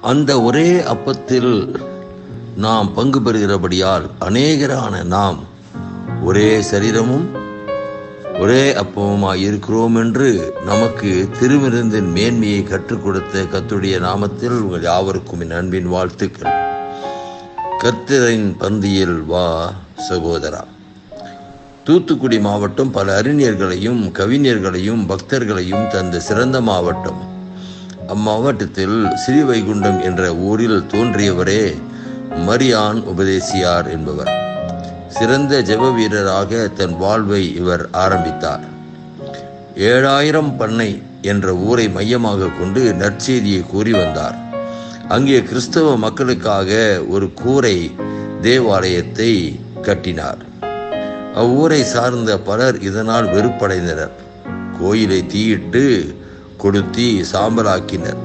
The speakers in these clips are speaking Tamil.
அந்த ஒரே அப்பத்தில் நாம் பங்கு பெறுகிறபடியால் அநேகரான நாம் ஒரே சரீரமும் ஒரே அப்பமுமாய் இருக்கிறோம் என்று நமக்கு திருவிருந்தின் மேன்மையை கற்றுக் கொடுத்த கத்துடைய நாமத்தில் உங்கள் யாவருக்கும் என் அன்பின் வாழ்த்துக்கள். கர்த்தரின் பந்தியில் வா சகோதரா. தூத்துக்குடி மாவட்டம் பல அறிஞர்களையும் கவிஞர்களையும் பக்தர்களையும் தந்த சிறந்த மாவட்டம். அம்மாவட்டத்தில் ஸ்ரீவைகுண்டம் என்ற ஊரில் தோன்றியவரே மரியான் உபதேசியார் என்பவர். சிறந்த ஜெப வீரராக தன் வாழ்வை இவர் ஆரம்பித்தார். ஏழாயிரம் பண்ணை என்ற ஊரை மையமாக கொண்டு நற்செய்தியை கூறி வந்தார். அங்கே கிறிஸ்தவ மக்களுக்காக ஒரு கூரை தேவாலயத்தை கட்டினார். அவ்வூரை சார்ந்த பலர் இதனால் வெறுப்படைந்தனர். கோயிலை தீயிட்டு கொளுத்தி சாம்பலாக்கினர்.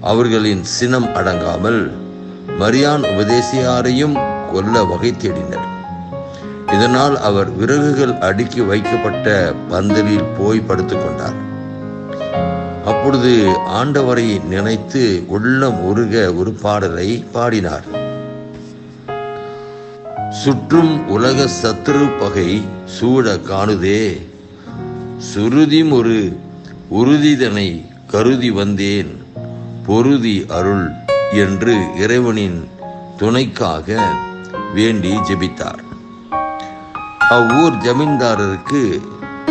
அவர்களின் சினம் அடங்காமல் மரியான் உபதேசியாரையும் கொல்ல வகை தேடினர். இதனால் அவர் விறகுகள் அடுக்கி வைக்கப்பட்ட பந்தலில் போய் படுத்துக் கொண்டார். அப்பொழுது ஆண்டவரை நினைத்து உள்ளம் உருக ஒரு பாடலை பாடினார். சுற்றும் உலக சத்துரு பகை சூழ காணுதே சுருதிம் ஒரு உறுதிதனை கருதி வந்தேன் பொருதி அருள் என்று இறைவனின் துணைக்காக வேண்டி ஜெபித்தார். அவ்வூர் ஜமீன்தாரருக்கு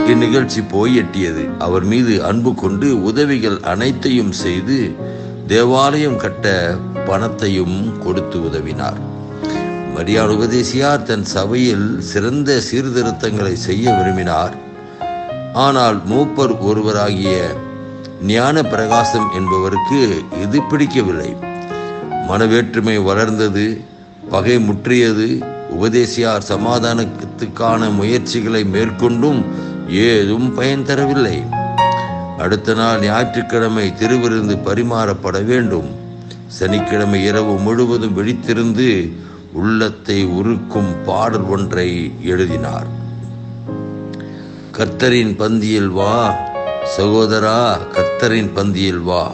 இந்நிகழ்ச்சி போய் எட்டியது. அவர் மீது அன்பு கொண்டு உதவிகள் அனைத்தையும் செய்து தேவாலயம் கட்ட பணத்தையும் கொடுத்து உதவினார். மரியான் உபதேசியார் தன் சபையில் சிறந்த சீர்திருத்தங்களை செய்ய விரும்பினார். ஆனால் மூப்பர் ஒருவராகிய ஞான பிரகாசம் என்பவருக்கு இது பிடிக்கவில்லை. மனவேற்றுமை வளர்ந்தது பகை முற்றியது உபதேசியார் சமாதானத்துக்கான முயற்சிகளை மேற்கொண்டும் ஏதும் பயன் தரவில்லை. அடுத்த நாள் ஞாயிற்றுக்கிழமை திருவிருந்து பரிமாறப்பட வேண்டும். சனிக்கிழமை இரவு முழுவதும் விழித்திருந்து உள்ளத்தை உருக்கும் பாடல் ஒன்றை எழுதினார். கர்த்தரின் பந்தியில் வா. சகோதரா கர்த்தரின் பந்தியில் வா.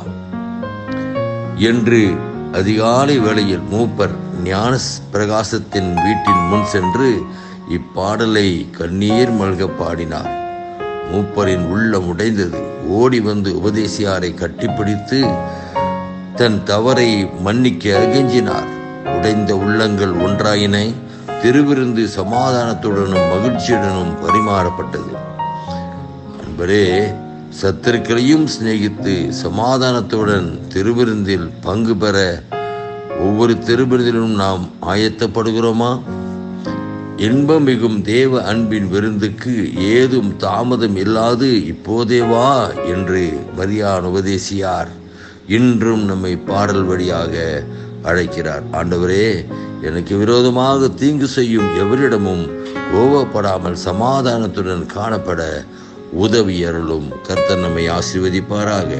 என்று அதிகாலை வேளையில் மூப்பர் ஞான பிரகாசத்தின் வீட்டின் முன் சென்று இப்பாடலை கண்ணீர் மல்க பாடினார். மூப்பரின் உள்ளம் உடைந்தது. ஓடி வந்து உபதேசியாரை கட்டிப்பிடித்து தன் தவறை மன்னிக்க கெஞ்சினார் உடைந்த உள்ளங்கள் ஒன்றாயினை. திருவிருந்து சமாதானத்துடனும் மகிழ்ச்சியுடனும் பரிமாறப்பட்டது. நண்பரே சத்துருக்களையும் சிநேகித்து சமாதானத்துடன் திருவிருந்தில் பங்கு பெற ஒவ்வொரு திருவிருந்திலும் நாம் ஆயத்தப்படுகிறோமா? இன்பம் மிகும் தேவ அன்பின் விருந்துக்கு ஏதும் தாமதம் இல்லாது இப்போதே வா என்று மரியான் உபதேசியார். இன்றும் நம்மை பாடல் வழியாக அழைக்கிறார். ஆண்டவரே எனக்கு விரோதமாக தீங்கு செய்யும் எவரிடமும் கோபப்படாமல் சமாதானத்துடன் காணப்பட உதவி அருளும் கர்த்தர் நம்மை ஆசீர்வதிப்பாராக.